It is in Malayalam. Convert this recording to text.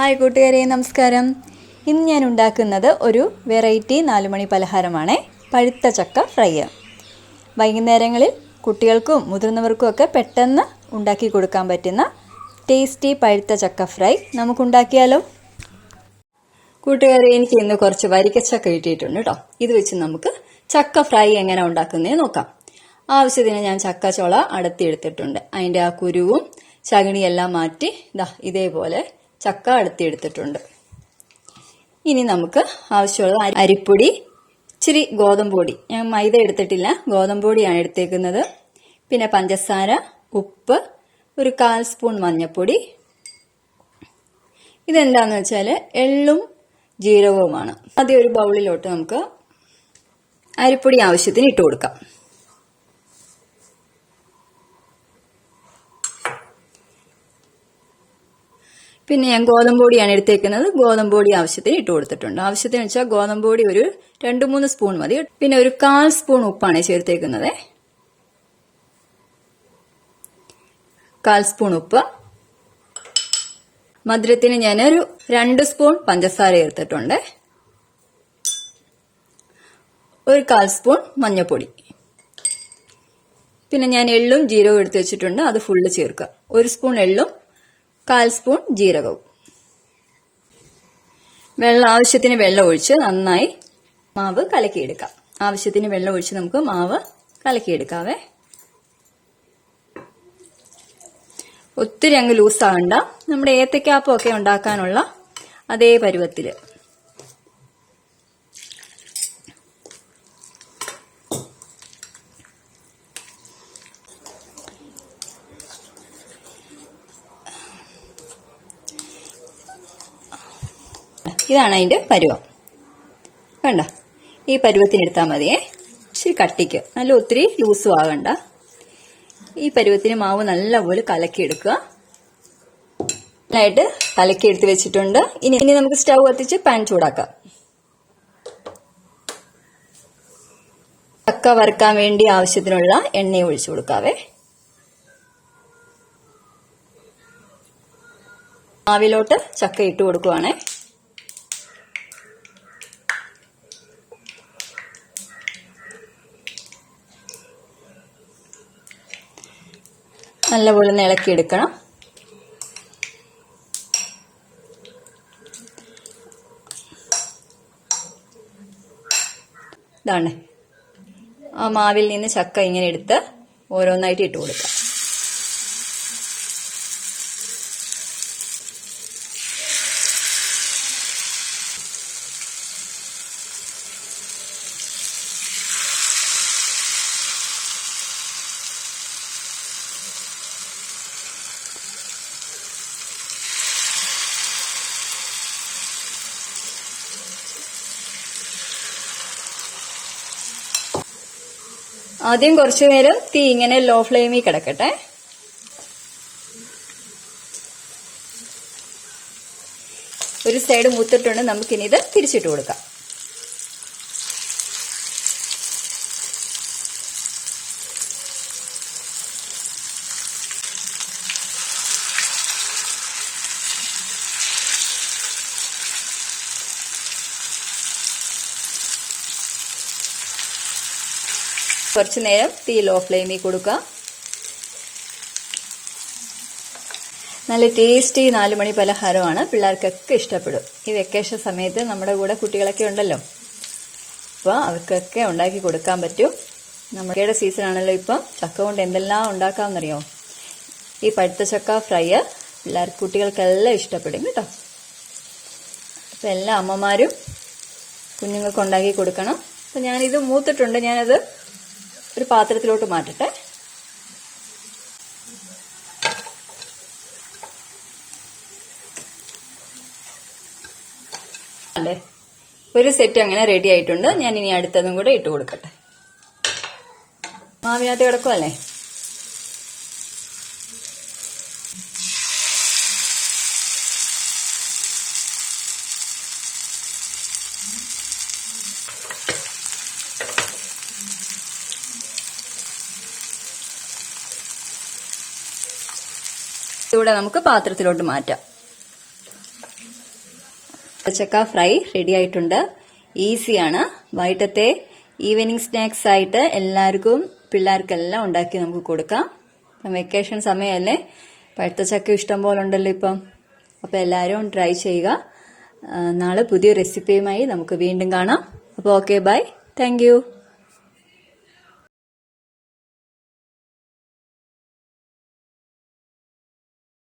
ഹായ് കൂട്ടുകാരെ നമസ്കാരം. ഇന്ന് ഞാൻ ഉണ്ടാക്കുന്നത് ഒരു വെറൈറ്റി നാലുമണി പലഹാരമാണ്. പഴുത്ത ചക്ക ഫ്രൈ. വൈകുന്നേരങ്ങളിൽ കുട്ടികൾക്കും മുതിർന്നവർക്കും ഒക്കെ പെട്ടെന്ന് ഉണ്ടാക്കി കൊടുക്കാൻ പറ്റുന്ന ടേസ്റ്റി പഴുത്ത ചക്ക ഫ്രൈ നമുക്കുണ്ടാക്കിയാലോ? കൂട്ടുകാരെ എനിക്ക് ഇന്ന് കുറച്ച് വരിക്കച്ചക്ക കിട്ടിയിട്ടുണ്ട് കേട്ടോ. ഇത് വെച്ച് നമുക്ക് ചക്ക ഫ്രൈ എങ്ങനെ ഉണ്ടാക്കുന്നേ നോക്കാം. ആവശ്യത്തിന് ഞാൻ ചക്കച്ചോള അടത്തിയെടുത്തിട്ടുണ്ട് അതിന്റെ ആ കുരുവും ചകിണിയെല്ലാം മാറ്റി ഇതാ ഇതേപോലെ ചക്ക അടത്തിയെടുത്തിട്ടുണ്ട്. ഇനി നമുക്ക് ആവശ്യമുള്ള അരിപ്പൊടി ഇച്ചിരി ഗോതമ്പൊടി. ഞാൻ മൈദ എടുത്തിട്ടില്ല. ഗോതമ്പൊടിയാണ് എടുത്തേക്കുന്നത്. പിന്നെ പഞ്ചസാര ഉപ്പ് ഒരു കാൽ സ്പൂൺ മഞ്ഞൾപ്പൊടി ഇതെന്താന്ന് വെച്ചാൽ എള്ളും ജീരകവുമാണ്. ആദ്യം ഒരു ബൗളിലോട്ട് നമുക്ക് അരിപ്പൊടി ആവശ്യത്തിന് ഇട്ട് കൊടുക്കാം. പിന്നെ ഞാൻ ഗോതമ്പ് പൊടിയാണ് എടുത്തേക്കുന്നത്. ഗോതമ്പൊടി ആവശ്യത്തിന് ഇട്ട് കൊടുത്തിട്ടുണ്ട്. ആവശ്യത്തിന് വെച്ചാൽ ഗോതമ്പ് പൊടി ഒരു രണ്ട് മൂന്ന് സ്പൂൺ മതി. പിന്നെ ഒരു കാൽ സ്പൂൺ ഉപ്പാണ് ചേർത്തേക്കുന്നത്. കാൽ സ്പൂൺ ഉപ്പ്. മധുരത്തിന് ഞാനൊരു രണ്ട് സ്പൂൺ പഞ്ചസാര ചേർത്തിട്ടുണ്ട്. ഒരു കാൽ സ്പൂൺ മഞ്ഞൾപ്പൊടി പിന്നെ ഞാൻ എള്ളും ജീരകവും എടുത്ത് വെച്ചിട്ടുണ്ട്. അത് ഫുള്ള് ചേർക്കുക. ഒരു സ്പൂൺ എള്ളും കാൽ സ്പൂൺ ജീരകവും. വെള്ളം ആവശ്യത്തിന് വെള്ളം ഒഴിച്ച് നന്നായി മാവ് കലക്കിയെടുക്കാം. ആവശ്യത്തിന് വെള്ളം ഒഴിച്ച് നമുക്ക് മാവ് കലക്കിയെടുക്കാവേ. ഒത്തിരി അങ്ങ് ലൂസാകണ്ട നമ്മുടെ ഏത്തക്കാപ്പം ഒക്കെ ഉണ്ടാക്കാനുള്ള അതേ പരുവത്തിൽ. ഇതാണ് അതിന്റെ പരുവം. വേണ്ട ഈ പരുവത്തിന് എടുത്താൽ മതിയേ. ഇച്ചിരി കട്ടിക്ക്. നല്ല ഒത്തിരി ലൂസും ആകണ്ട ഈ പരുവത്തിന് മാവ് നല്ലപോലെ കലക്കിയെടുക്കുക. നന്നായിട്ട് കലക്കിയെടുത്ത് വെച്ചിട്ടുണ്ട്. ഇനി ഇനി നമുക്ക് സ്റ്റൗ കത്തിച്ച് പാൻ ചൂടാക്കാം. ചക്ക വറുക്കാൻ വേണ്ടി ആവശ്യത്തിനുള്ള എണ്ണ ഒഴിച്ചു കൊടുക്കാവേ. മാവിലോട്ട് ചക്ക ഇട്ട് കൊടുക്കുവാണേ. നല്ലപോലെ ഒന്ന് ഇളക്കിയെടുക്കണം ഇതാണ്. ആ മാവിൽ നിന്ന് ചക്ക ഇങ്ങനെ എടുത്ത് ഓരോന്നായിട്ട് ഇട്ട് കൊടുക്കാം. ആദ്യം കുറച്ചു നേരം തീ ഇങ്ങനെ ലോ ഫ്ലെയിമിൽ കിടക്കട്ടെ. ഒരു സൈഡ് മൂത്തിട്ടുണ്ട് നമുക്കിനി ഇത് തിരിച്ചിട്ട് കൊടുക്കാം. കുറച്ചു നേരം തീ ലോ ഫ്ലെയിമിൽ കൊടുക്കുക. നല്ല ടേസ്റ്റി നാലുമണി പലഹാരമാണ്. പിള്ളേർക്കൊക്കെ ഇഷ്ടപ്പെടും. ഈ വെക്കേഷൻ സമയത്ത് നമ്മുടെ കൂടെ കുട്ടികളൊക്കെ ഉണ്ടല്ലോ. അപ്പോൾ അവർക്കൊക്കെ ഉണ്ടാക്കി കൊടുക്കാൻ പറ്റും. നമ്മുടെ സീസൺ ആണല്ലോ ഇപ്പം. ചക്ക കൊണ്ട് എന്തെല്ലാം ഉണ്ടാക്കാമെന്നറിയോ? ഈ പഴുത്ത ചക്ക ഫ്രൈ പിള്ളേർ കുട്ടികൾക്കെല്ലാം ഇഷ്ടപ്പെടും കേട്ടോ. അപ്പം എല്ലാ അമ്മമാരും കുഞ്ഞുങ്ങൾക്ക് ഉണ്ടാക്കി കൊടുക്കണം. അപ്പം ഞാനിത് മൂത്തിട്ടുണ്ട്. ഞാനത് ഒരു പാത്രത്തിലോട്ട് മാറ്റട്ടെ. അല്ലേ? ഒരു സെറ്റ് അങ്ങനെ റെഡി ആയിട്ടുണ്ട്. ഞാൻ ഇനി അടുത്തതും കൂടെ ഇട്ട് കൊടുക്കട്ടെ. മാവിനകത്ത് കിടക്കുമല്ലേ ഇവിടെ നമുക്ക് പാത്രത്തിലോട്ട് മാറ്റാം. ചക്ക ഫ്രൈ റെഡി ആയിട്ടുണ്ട്. ഈസിയാണ് വൈകിട്ടത്തെ ഈവനിങ് സ്നാക്സ് ആയിട്ട് എല്ലാവർക്കും പിള്ളേർക്കെല്ലാം ഉണ്ടാക്കി നമുക്ക് കൊടുക്കാം. വെക്കേഷൻ സമയമല്ലേ പഴുത്ത ചക്ക ഇഷ്ടം പോലെ ഉണ്ടല്ലോ ഇപ്പം. അപ്പോൾ എല്ലാവരും ട്രൈ ചെയ്യുക. നാളെ പുതിയ റെസിപ്പിയുമായി നമുക്ക് വീണ്ടും കാണാം. അപ്പോൾ ഓക്കെ ബൈ താങ്ക്